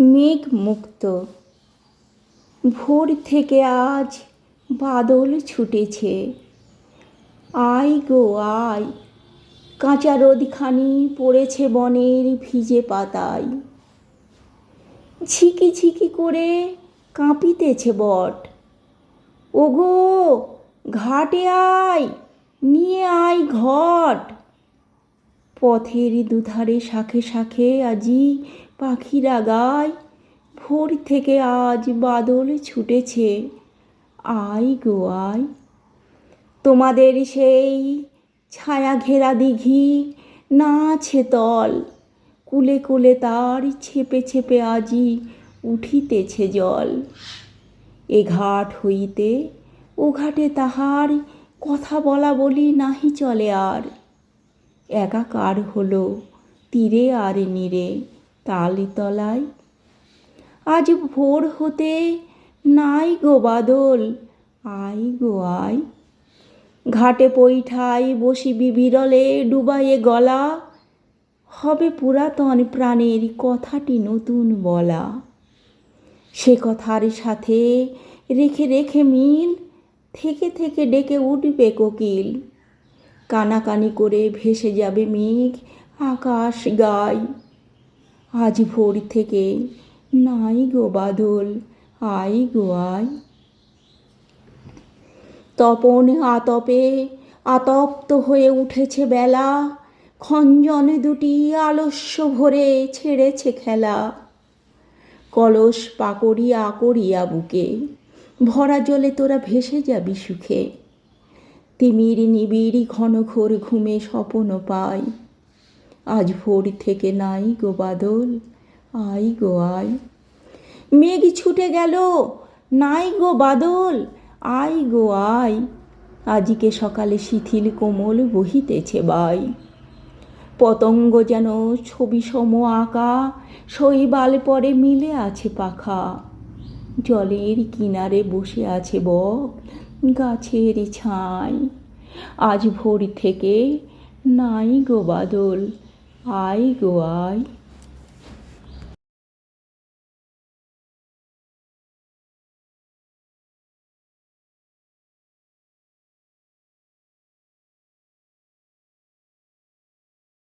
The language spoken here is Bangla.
মেঘ মুক্ত ভোর থেকে আজ বাদল ছুটেছে। আয় গো আয়, কাঁচা রোদখানি পড়েছে বনের ভিজে পাতায়। ঝিকি ঝিকি করে কাঁপিতেছে বট। ওগো, ঘাটে আয়, নিয়ে আয় ঘট। পথের দুধারে শাখে শাখে আজি পাখিরা গায়। ভোর থেকে আজ বাদল ছুটেছে আয় গো আয় তোমাদের সেই ছায়া ঘেরা দিঘি না আছে তল, কুলে কুলে তার ছেপে ছেপে আজি উঠিতেছে জল। এ ঘাট হইতে ও ঘাটে তাহার কথা বলা বলি নাহি চলে আর। একাকার হলো তীরে আর নীরে তালিতলায়। আজ ভোর হতে নাই গো বাদল, আই গো আই। ঘাটে পৈঠাই বসিবি বিরলে ডুবাইয়ে গলা, হবে পুরাতন প্রাণের কথাটি নতুন বলা। সে কথার সাথে রেখে রেখে মিল, থেকে থেকে ডেকে উঠবে কোকিল। কানাকানি করে ভেসে যাবে মেঘ, আকাশ গায় আজ ভোর থেকে নাই গো বাদল, আই গো আই। তপন আতপে আতপ্ত হয়ে উঠেছে বেলা, খঞ্জনে দুটি আলস্য ভরে ছেড়েছে খেলা। কলস পাকড়িয়া করিয়া বুকে, ভরা জলে তোরা ভেসে যাবি সুখে। তিমির নিবিড় ঘন ঘোর ঘুমে স্বপন পাই আজ ভোর থেকে নাই গো বাদল, আই গো আই। মেঘ ছুটে গেল, নাই গো বাদল, আই গো আই। আজকে সকালে শিথিল কোমল বহিতেছে বাই। পতঙ্গ যেন ছবি সম আঁকা, শৈবাল পরে মিলে আছে পাখা। জলের কিনারে বসে আছে বক গাছের ছাই। আজ ভোর থেকে নাই গো বাদল আই গো আয়।